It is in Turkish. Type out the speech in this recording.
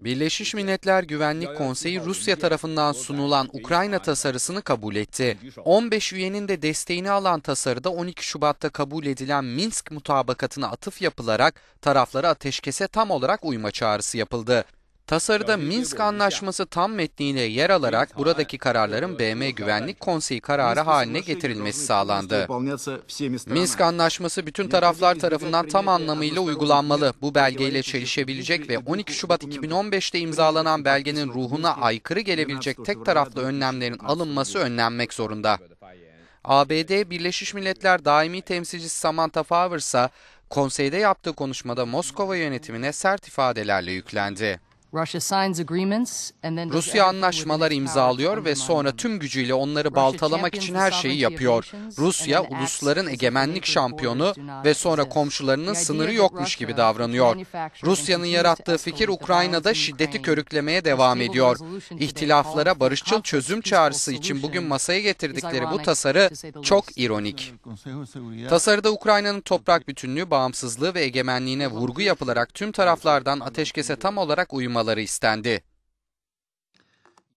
Birleşmiş Milletler Güvenlik Konseyi Rusya tarafından sunulan Ukrayna tasarısını kabul etti. 15 üyenin de desteğini alan tasarıda 12 Şubat'ta kabul edilen Minsk mutabakatına atıf yapılarak taraflara ateşkese tam olarak uyma çağrısı yapıldı. Tasarıda Minsk Anlaşması tam metniyle yer alarak buradaki kararların BM Güvenlik Konseyi kararı haline getirilmesi sağlandı. Minsk Anlaşması bütün taraflar tarafından tam anlamıyla uygulanmalı. Bu belgeyle çelişebilecek ve 12 Şubat 2015'te imzalanan belgenin ruhuna aykırı gelebilecek tek taraflı önlemlerin alınması önlenmek zorunda. ABD Birleşmiş Milletler Daimi Temsilcisi Samantha Power ise konseyde yaptığı konuşmada Moskova yönetimine sert ifadelerle yüklendi. Rusya anlaşmalar imzalıyor ve sonra tüm gücüyle onları baltalamak için her şeyi yapıyor. Rusya, ulusların egemenlik şampiyonu ve sonra komşularının sınırı yokmuş gibi davranıyor. Rusya'nın yarattığı fikir Ukrayna'da şiddeti körüklemeye devam ediyor. İhtilaflara barışçıl çözüm çağrısı için bugün masaya getirdikleri bu tasarı çok ironik. Tasarıda Ukrayna'nın toprak bütünlüğü, bağımsızlığı ve egemenliğine vurgu yapılarak tüm taraflardan ateşkese tam olarak uymaları istendi.